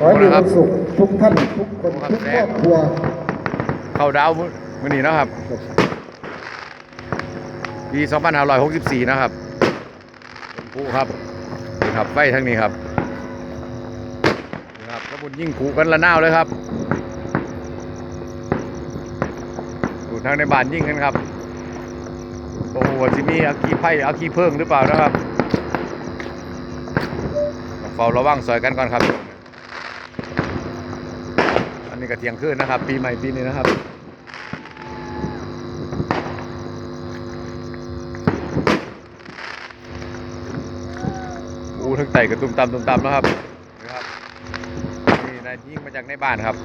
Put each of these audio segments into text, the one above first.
ขอให้มีความสุขทุกท่านทุกคนทุกครอบครัวเข้าดาวมื้อนี้เนาะครับ ปี 2564 นะครับชมพูครับนี่ครับไฟทางนี้ครับนี่ครับกระบุญยิ่งขู่กันละนาวเลยครับดูทางในบ้านยิ่งกันครับโอ้โหสิมีอากีไพ่อากีเพิ่งหรือเปล่านะครับต้องเฝ้าระวังซอยกันก่อนครับอั นนี้ก็เที่ยงคืนนะครับ ปีใหม่ปีนี้นะครับอู้ทั้งไต่กับตุ้มตามตุ้มตามนะครับนะครับนี่นายยิงมาจากในบ้านครับ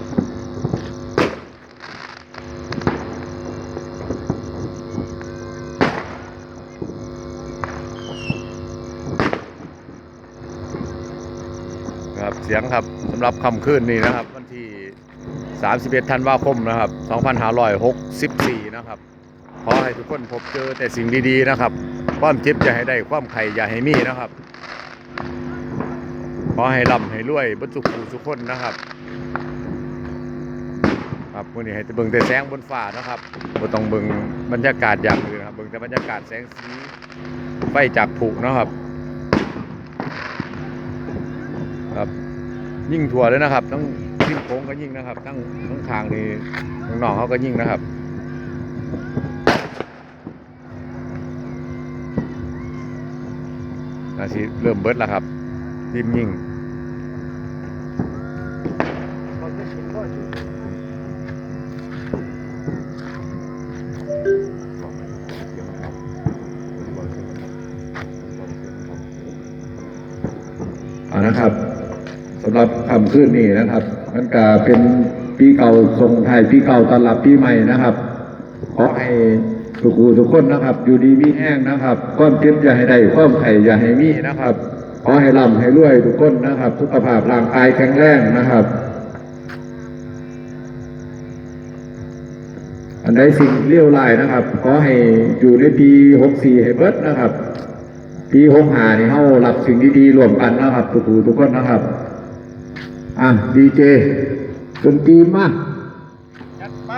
ครับเสียงครับสำหรับคำคืนนี้นะครับ วันที่ 31ธันวาคมนะครับ 2564 นะครับ ขอให้ทุกคนพบเจอแต่สิ่งดีๆนะครับ ความเจ็บอย่าให้ได้ ความไข่อย่าให้มีนะครับ ขอให้ร่ำให้รวยบรรจุขูสุกคนนะครับครับวันนี้ให้เบิ่งแต่แสงบนฟ้านะครับบ่ต้องเบิ่งบรรยากาศอย่างอื่นนะครับ เบิ่งแต่บรรยากาศแสงสีไฟจากผุนะครับ ครับ ยิ่งถั่วเลยนะครับทั้ง ทิ้งโค้งก็ยิ่งนะครับ ทั้งทั้งทางนี่น้องเขาก็ยิ่งนะครับนาทีเริ่มเบิดแล้วครับทีมยิงเอานะครับ สำหรับคำขึ้นนี่นะครับมันก็เป็นปีเก่าส่งไทยปีเก่าต้อนรับปีใหม่นะครับ ขอให้ทุกูทุกคนนะครับ อยู่ดีมีแห้งนะครับความเจ็บอย่าให้ได้ความไข่อย่าให้มีนะครับ ขอให้ร่ำให้รวยทุกคนนะครับสุขภาพร่างกายแข็งแรงนะครับ อันใดสิ่งเลี้ยวลายนะครับ ขอให้อยู่ในปี64ให้เบิดนะครับ ปี65นี่เฮารับสิ่งดีๆรวมกันนะครับ ทุกูทุกคนนะครับ อะดีเจดนตรีมาจัดไป